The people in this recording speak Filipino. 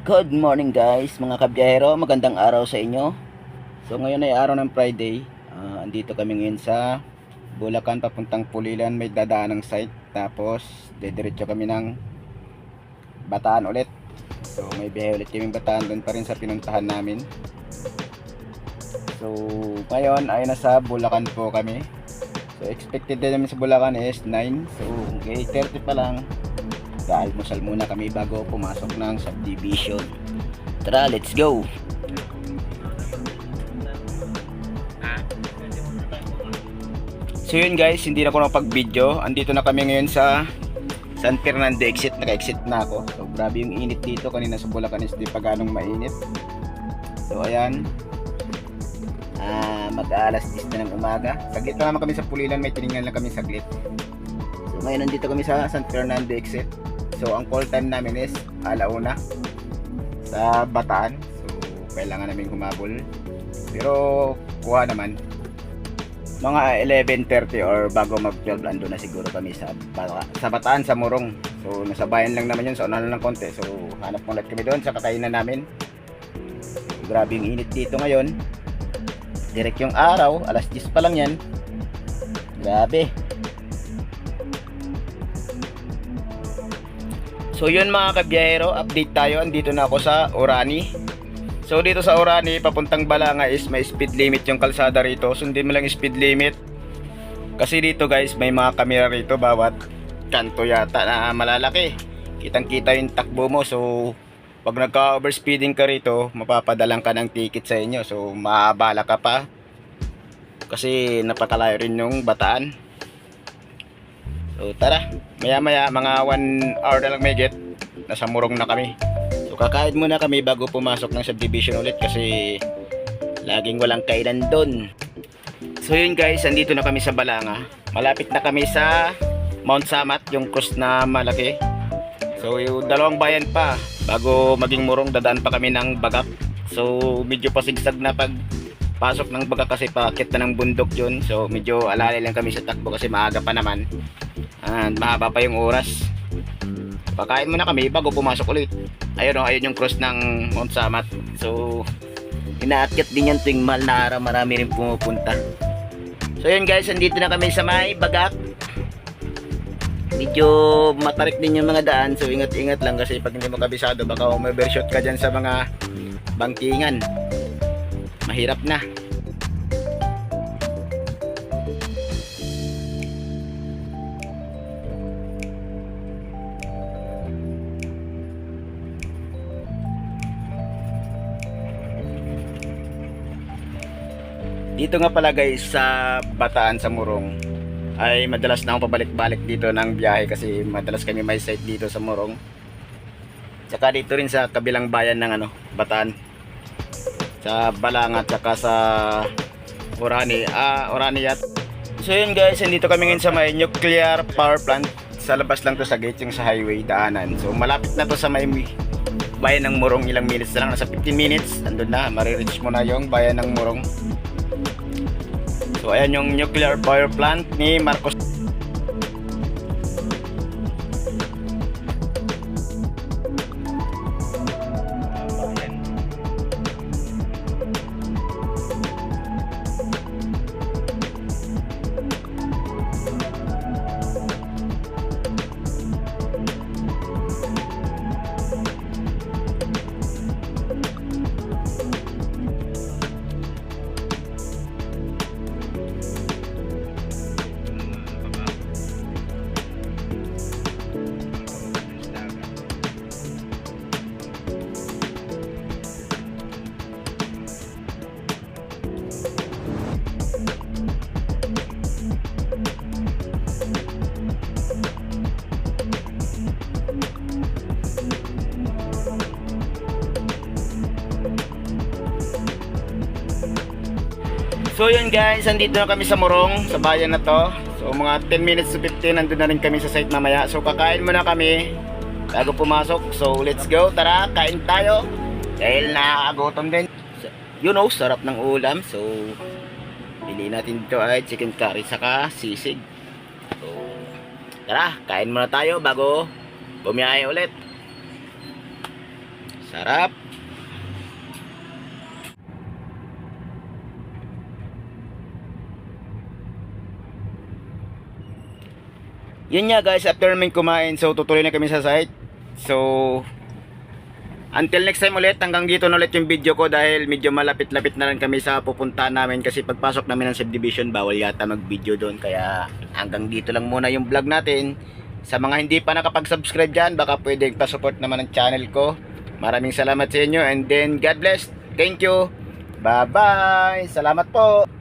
Good morning guys, mga kabiyahero. Magandang araw sa inyo. So ngayon ay araw ng Friday. Ah, andito kami ngayon sa Bulacan papuntang Pulilan. May dadaan ng site. Tapos dediretso kami ng Bataan ulit. So may biyahe ulit kaming Bataan doon pa rin sa pinuntahan namin. So ngayon ay nasa Bulacan po kami. So expected din namin sa Bulacan is 9. So 8.30 pa lang. Almusal muna kami bago pumasok ng subdivision. Tara, let's go! So yun guys, hindi na ako nakapag-video. Andito na kami ngayon sa San Fernando exit. Naka-exit na ako. So grabe yung init dito. Kanina sa Bulacan is di pa ganong mainit. So ayan. Ah, mag-alas 10 na ng umaga. Saglit lang naman kami sa Pulilan. May tiningnan lang kami saglit. So ngayon nandito kami sa San Fernando exit. So ang call time namin is alauna sa Bataan. So kailangan namin humabol. Pero kuha naman mga 11.30 or bago mag 12 ando na siguro kami sa sa Bataan sa Morong. So nasa bayan lang naman yun so unahan lang ng konti. So hanap ulit kami doon sa kakainan namin. Grabe yung init dito ngayon. Direct yung araw, alas 10 pa lang yan. Grabe. So yun mga kabiyahero, update tayo. Andito na ako sa Orani. So dito sa Orani, papuntang Balanga is may speed limit yung kalsada rito. Sundin mo lang speed limit. Kasi dito guys, may mga kamera rito bawat kanto yata na malalaki. Kitang kita yung takbo mo. So pag nagka-overspeeding ka rito, mapapadalang ka ng ticket sa inyo. So maabala ka pa. Kasi napakalayo rin yung bataan. So tara, maya maya mga 1 hour na lang may get. Nasa murong na kami. So kakain muna kami bago pumasok ng subdivision ulit kasi laging walang kainan doon. So yun guys, andito na kami sa Balanga. Malapit na kami sa Mount Samat, yung cross na malaki. So yung dalawang bayan pa bago maging murong dadaan pa kami ng Bagak. So medyo pasigsag na pag pasok ng Bagak kasi paakit na ng bundok yun. So medyo alali lang kami sa takbo kasi maaga pa naman. And mahaba pa yung oras. Pakain muna kami bago pumasok ulit. Ayun o, ayun yung cross ng Mount Samat. So, inaakyat din yan tuwing mahal na araw. Marami rin pumupunta. So yun guys, andito na kami sa may bagak. Medyo matarik din yung mga daan. So ingat-ingat lang kasi pag hindi mo kabisado, baka umovershoot ka dyan sa mga bangkingan. Mahirap na. Dito nga pala guys sa Bataan sa Murong ay madalas na akong pabalik-balik dito ng biyahe kasi madalas kami may site dito sa Murong. Tsaka dito rin sa kabilang bayan ng ano, Bataan. Sa Balanga tsaka sa Orani, ah Orani yat. So yun guys, nandito kami ngayon sa may nuclear power plant. Sa labas lang to sa gate yung sa highway daanan. So malapit na to sa may bayan ng Murong ilang minutes na lang, nasa 15 minutes. Andun na, marireach mo na yung bayan ng Murong. Ayan yung nuclear power plant ni Marcos. So yun guys, andito na kami sa Morong, sa bayan na to. So mga 10 minutes to 15, nandun na rin kami sa site mamaya. So kakain muna kami bago pumasok. So let's go, tara, kain tayo. Dahil nakakagutom din. You know, sarap ng ulam. So, bili natin dito ay chicken curry saka sisig. So, tara, kain muna tayo bago bumiyahe ulit. Sarap. Yun nga guys, after namin kumain, so tutuloy na kami sa site. So, until next time ulit, hanggang dito na ulit yung video ko dahil medyo malapit-lapit na rin kami sa pupuntahan namin kasi pagpasok namin ng subdivision, bawal yata mag-video doon. Kaya hanggang dito lang muna yung vlog natin. Sa mga hindi pa nakapag-subscribe dyan, baka pwedeng pa-support naman ang channel ko. Maraming salamat sa inyo and then God bless. Thank you. Bye-bye. Salamat po.